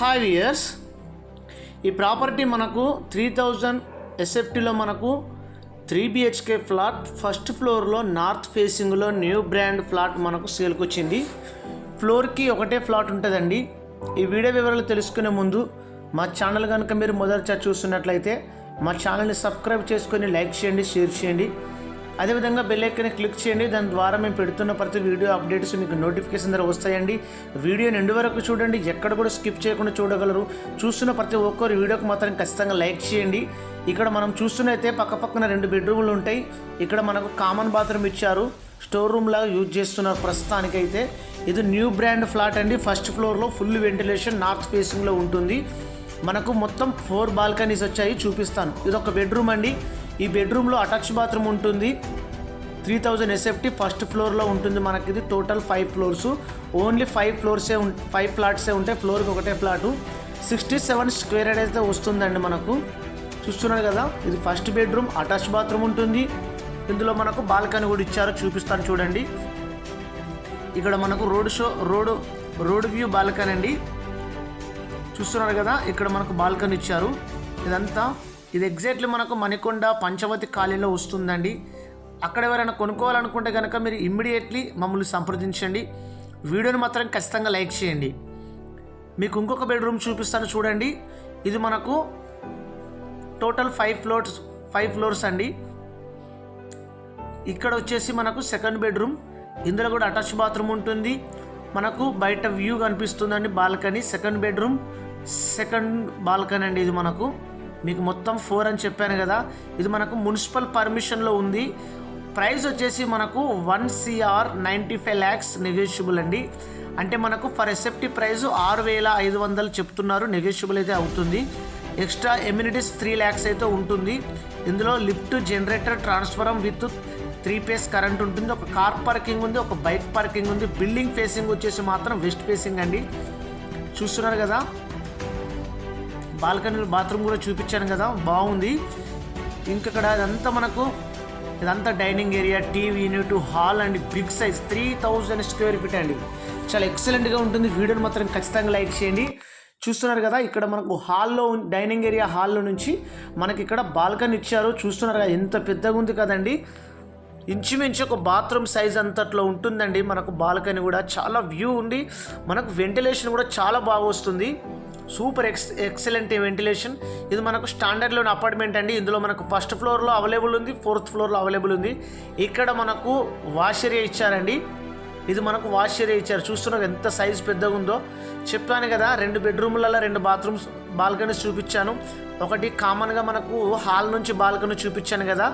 Hi viewers ఈ property మనకు three thousand ఎస్ఎఫ్టీలో మనకు త్రీ బిహెచ్కే ఫ్లాట్ ఫస్ట్ ఫ్లోర్లో నార్త్ ఫేసింగ్లో న్యూ బ్రాండ్ ఫ్లాట్ మనకు సేల్కి వచ్చింది. ఫ్లోర్కి ఒకటే ఫ్లాట్ ఉంటుందండి. ఈ వీడియో వివరాలు తెలుసుకునే ముందు మా ఛానల్ కనుక మీరు మొదటిసారి చూస్తున్నట్లయితే మా ఛానల్ని సబ్స్క్రైబ్ చేసుకొని లైక్ చేయండి షేర్ చేయండి. అదేవిధంగా బెల్ ఐకాన్ని క్లిక్ చేయండి. దాని ద్వారా మేము పెడుతున్న ప్రతి వీడియో అప్డేట్స్ మీకు నోటిఫికేషన్ ద్వారా వస్తాయండి. వీడియో నిండు వరకు చూడండి. ఎక్కడ కూడా స్కిప్ చేయకుండా చూడగలరు. చూస్తున్న ప్రతి ఒక్కరు వీడియోకి మాత్రం ఖచ్చితంగా లైక్ చేయండి. ఇక్కడ మనం చూస్తున్నైతే పక్క పక్కన రెండు బెడ్రూమ్లు ఉంటాయి. ఇక్కడ మనకు కామన్ బాత్రూమ్ ఇచ్చారు. స్టోర్ రూమ్ లాగా యూజ్ చేస్తున్నారు ప్రస్తుతానికైతే. ఇది న్యూ బ్రాండ్ ఫ్లాట్ అండి. ఫస్ట్ ఫ్లోర్లో ఫుల్ వెంటిలేషన్ నార్త్ ఫేసింగ్లో ఉంటుంది. మనకు మొత్తం ఫోర్ బాల్కనీస్ వచ్చాయి. చూపిస్తాను. ఇది ఒక బెడ్రూమ్ అండి. ఈ బెడ్రూమ్లో అటాచ్ బాత్రూమ్ ఉంటుంది. త్రీ థౌజండ్ ఎస్ఎఫ్టీ ఫస్ట్ ఫ్లోర్లో ఉంటుంది మనకి ఇది. Total five floors. Only five ఫ్లోర్సే ఉం ఫైవ్ ఫ్లాట్సే ఉంటాయి ఫ్లోర్కి ఒకటే flat sixty seven square yard అయితే వస్తుందండి మనకు. చూస్తున్నారు కదా ఇది ఫస్ట్ బెడ్రూమ్ అటాచ్ బాత్రూమ్ ఉంటుంది. ఇందులో మనకు బాల్కనీ కూడా ఇచ్చారు చూపిస్తాను చూడండి. ఇక్కడ మనకు road show road road view balcony అండి. చూస్తున్నారు కదా ఇక్కడ మనకు బాల్కనీ ఇచ్చారు. ఇదంతా ఇది ఎగ్జాక్ట్లీ మనకు మణికొండ పంచవతి ఖాళీలో వస్తుందండి. అక్కడ ఎవరైనా కొనుక్కోవాలనుకుంటే కనుక మీరు ఇమ్మీడియట్లీ మమ్మల్ని సంప్రదించండి. వీడియోని మాత్రం ఖచ్చితంగా లైక్ చేయండి. మీకు ఇంకొక బెడ్రూమ్ చూపిస్తాను చూడండి. ఇది మనకు total five floors five floors అండి. ఇక్కడ వచ్చేసి మనకు సెకండ్ బెడ్రూమ్. ఇందులో కూడా అటాచ్ బాత్రూమ్ ఉంటుంది. మనకు బయట వ్యూ కనిపిస్తుందండి balcony. Second bedroom second balcony అండి ఇది మనకు. మీకు మొత్తం ఫోర్ అని చెప్పాను కదా ఇది మనకు మున్సిపల్ పర్మిషన్లో ఉంది. ప్రైస్ వచ్చేసి మనకు one CR ninety five lakhs negotiable అండి. అంటే మనకు ఫర్ ఎసెప్టీ ప్రైస్ ఆరు వేల ఐదు వందలు చెప్తున్నారు నెగోషియబుల్ అయితే అవుతుంది. ఎక్స్ట్రా ఎమ్యూనిటీస్ త్రీ ల్యాక్స్ అయితే ఉంటుంది. ఇందులో lift generator transformer with three phase current ఉంటుంది. ఒక కార్ పార్కింగ్ ఉంది ఒక బైక్ పార్కింగ్ ఉంది. బిల్డింగ్ ఫేసింగ్ వచ్చేసి మాత్రం వెస్ట్ ఫేసింగ్ అండి. చూస్తున్నారు కదా? బాల్కనీ బాత్రూమ్ కూడా చూపించాను కదా బాగుంది. ఇంకక్కడ అదంతా మనకు ఇదంతా dining area TV unit hall and big size three thousand square feet అండి. చాలా ఎక్సలెంట్గా ఉంటుంది. వీడియోని మాత్రం ఖచ్చితంగా లైక్ చేయండి. చూస్తున్నారు కదా ఇక్కడ మనకు హాల్లో డైనింగ్ ఏరియా హాల్లో నుంచి మనకి ఇక్కడ బాల్కనీ ఇచ్చారు. చూస్తున్నారు కదా ఎంత పెద్దగా ఉంది కదండి. ఇంచుమించు ఒక బాత్రూమ్ సైజ్ అంతట్లో ఉంటుందండి. మనకు బాల్కనీ కూడా చాలా వ్యూ ఉండి మనకు వెంటిలేషన్ కూడా చాలా బాగా వస్తుంది. Super ex excellent ventilation. ఇది మనకు స్టాండర్డ్లోని అపార్ట్మెంట్ అండి. ఇందులో మనకు ఫస్ట్ ఫ్లోర్లో అవైలబుల్ ఉంది ఫోర్త్ ఫ్లోర్లో అవైలబుల్ ఉంది. ఇక్కడ మనకు వాష్ ఏరియా ఇచ్చారండి. ఇది మనకు వాష్ ఏరియా ఇచ్చారు. చూస్తున్నాం ఎంత సైజ్ పెద్దగా ఉందో. చెప్పాను కదా రెండు బెడ్రూమ్లలో రెండు బాత్రూమ్స్ బాల్కనీస్ చూపించాను. ఒకటి కామన్గా మనకు హాల్ నుంచి బాల్కనీ చూపించాను కదా.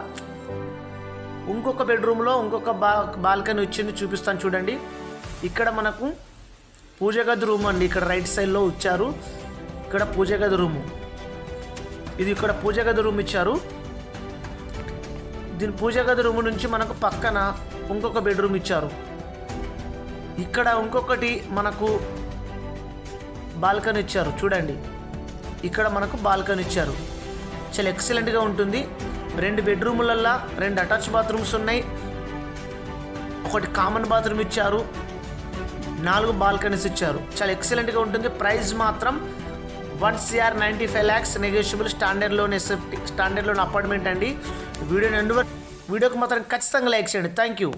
ఇంకొక బెడ్రూమ్లో ఇంకొక బా బాల్కనీ వచ్చింది చూపిస్తాను చూడండి. ఇక్కడ మనకు పూజ గది రూమ్ అండి. ఇక్కడ రైట్ సైడ్లో ఇచ్చారు. ఇక్కడ పూజ గది రూము. ఇది ఇక్కడ పూజ గది రూమ్ ఇచ్చారు. దీని పూజ గది రూమ్ నుంచి మనకు పక్కన ఇంకొక బెడ్రూమ్ ఇచ్చారు. ఇక్కడ ఇంకొకటి మనకు బాల్కనీ ఇచ్చారు. చూడండి. ఇక్కడ మనకు బాల్కనీ ఇచ్చారు. చాలా ఎక్సలెంట్గా ఉంటుంది. రెండు బెడ్రూములల్లో రెండు అటాచ్ బాత్రూమ్స్ ఉన్నాయి. ఒకటి కామన్ బాత్రూమ్ ఇచ్చారు. నాలుగు బాల్కనీస్ ఇచ్చారు. చాలా ఎక్సలెంట్గా ఉంటుంది. ప్రైస్ మాత్రం one CR ninety five lakhs negotiable standard loan SFT standard loan apartment అండి. వీడియోని ఎండు వీడియోకి మాత్రం ఖచ్చితంగా లైక్ చేయండి. Thank you